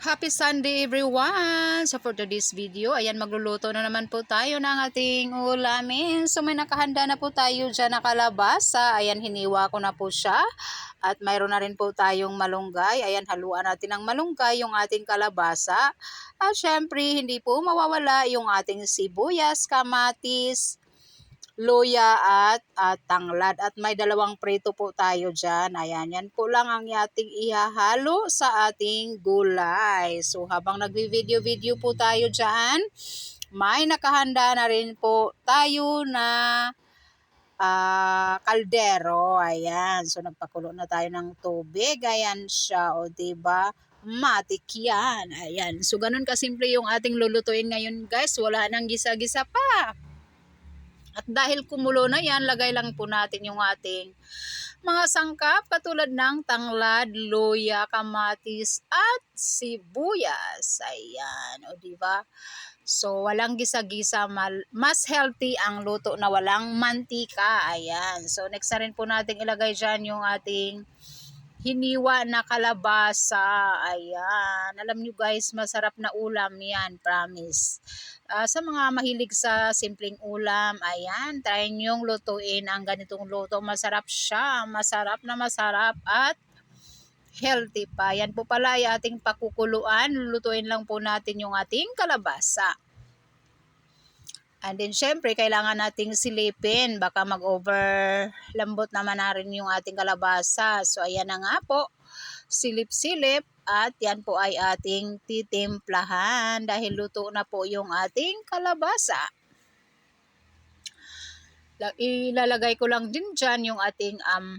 Happy Sunday everyone! So for today's video, ayan magluluto na naman po tayo ng ating ulamin. So may nakahanda na po tayo dyan na kalabasa. Ayan hiniwa ko na po siya. At mayroon na rin po tayong malunggay. Ayan haluan natin ng malunggay yung ating kalabasa. At syempre hindi po mawawala yung ating sibuyas, kamatis, luya at, at tanglad. At may dalawang prito po tayo dyan. Ayan, yan po lang ang ating ihahalo sa ating gulay. So habang nagvi-video-video po tayo dyan, may nakahanda na rin po tayo na ah, kaldero. Ayan, so nagpakulo na tayo ng tubig. Ayan siya, o diba? Matik yan. Ayan, so ganun kasimple yung ating lulutuin ngayon guys. Wala nang gisa-gisa pa. At dahil kumulo na yan, lagay lang po natin yung ating mga sangkap katulad ng tanglad, luya, kamatis at sibuyas. Ayan, o di ba? So walang gisa-gisa, mas healthy ang luto na walang mantika. Ayan. So next na rin po natin ilagay diyan yung ating hiniwa na kalabasa. Ayan. Alam nyo guys, masarap na ulam yan, promise. Ah, sa mga mahilig sa simpleng ulam, ayan, try nyong lutuin ang ganitong luto. Masarap siya, masarap na masarap at healthy pa. Yan po pala ay ating pakukuluan. Lulutuin lang po natin yung ating kalabasa. And then, syempre, kailangan nating silipin. Baka mag-over lambot naman na rin yung ating kalabasa. So, ayan na nga po. Silip-silip. At yan po ay ating titimplahan dahil luto na po yung ating kalabasa. La- Ilalagay ko lang din dyan yung ating um,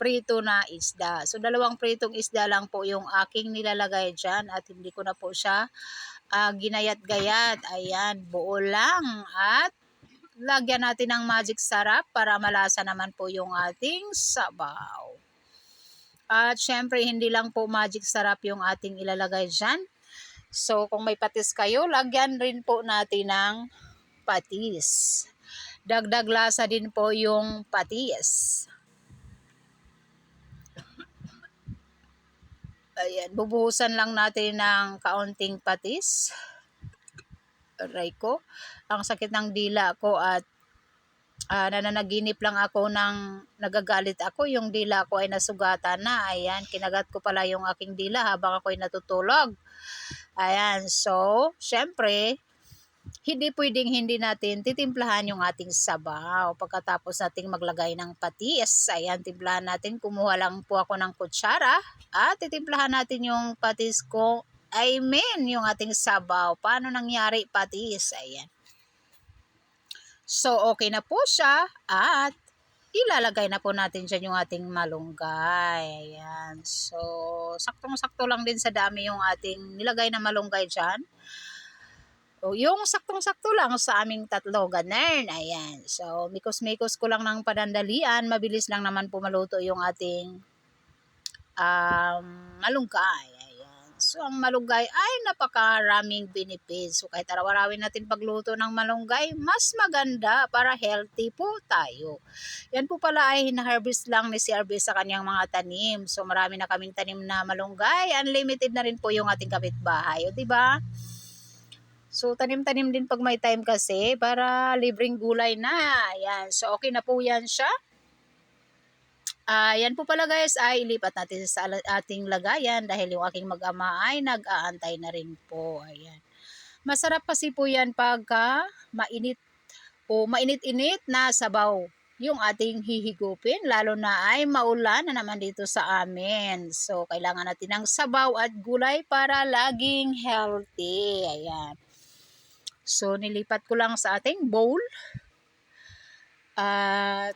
prito na isda. So, dalawang pritong isda lang po yung aking nilalagay dyan at hindi ko na po siya ah, ginayat-gayat. Ayan, buo lang. At lagyan natin ng magic sarap para malasa naman po yung ating sabaw. At syempre, hindi lang po magic sarap yung ating ilalagay dyan. So, kung may patis kayo, lagyan rin po natin ng patis. Dagdag lasa din po yung patis. Ayan, bubuhusan lang natin ng kaunting patis. Aray ko. Ang sakit ng dila ko at ah, nananaginip lang ako ng nagagalit ako. Yung dila ko ay nasugatan na. Ayan, kinagat ko pala yung aking dila habang ako'y natutulog. Ayan, so, syempre, hindi pwedeng hindi natin titimplahan yung ating sabaw. Pagkatapos nating maglagay ng patis, ayan, timplahan natin. Kumuha lang po ako ng kutsara at titimplahan natin yung patis ko. I mean, yung ating sabaw. Paano nangyari patis? Ayan. So, okay na po siya at ilalagay na po natin dyan yung ating malunggay. Ayan. So, saktong-sakto lang din sa dami yung ating nilagay na malunggay dyan. O, yung saktong-sakto lang sa aming tatlo, ganun. Ayan. So, mikos-mikos ko lang ng panandalian. Mabilis lang naman po maluto yung ating um, malunggay. So, ang malunggay ay napakaraming benefits. So, kahit araw-arawin natin pagluto ng malunggay, mas maganda para healthy po tayo. Yan po pala ay hina-harvest lang ni Arby sa kanyang mga tanim. So, marami na kaming tanim na malunggay. Unlimited na rin po yung ating kapitbahay. O, diba? So, tanim-tanim din pag may time kasi para libreng gulay na. Ayan. So, okay na po yan siya. Ah, yan po pala guys ay ilipat natin sa ating lagayan dahil yung aking mag-ama ay nag-aantay na rin po. Ayan. Masarap kasi po yan pagka mainit o mainit-init na sabaw yung ating hihigupin lalo na ay maulan na naman dito sa amin. So, kailangan natin ng sabaw at gulay para laging healthy. Ayan. So, nilipat ko lang sa ating bowl. At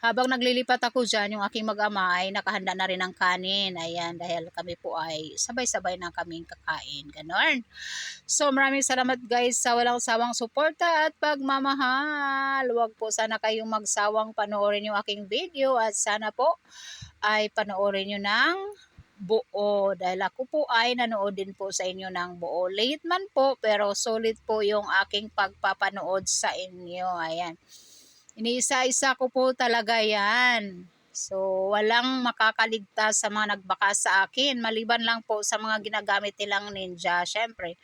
habang naglilipat ako dyan, yung aking mag-ama ay nakahanda na rin ng kanin. Ayan, dahil kami po ay sabay-sabay na kaming kakain. Ganon. So, maraming salamat guys sa walang sawang suporta at pagmamahal. Huwag po sana kayong magsawang panoorin yung aking video at sana po ay panoorin nyo ng buo dahil ako po ay nanood din po sa inyo ng buo. Late man po pero solid po yung aking pagpapanood sa inyo. Ayan. Iniisa-isa ko po talaga yan. So, walang makakaligtas sa mga nagbaka sa akin. Maliban lang po sa mga ginagamit nilang ninja. Siyempre,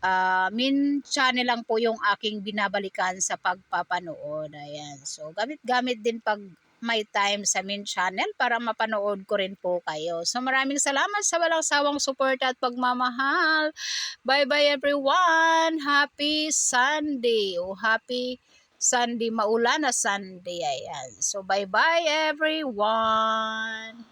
ah min channel lang po yung aking binabalikan sa pagpapanood. Ayan. So, gamit-gamit din pag may time sa min channel para mapanood ko rin po kayo. So, maraming salamat sa walang sawang support at pagmamahal. Bye-bye everyone! Happy Sunday! O happy Sunday, maulan na Sunday. Ayan. So, bye-bye everyone!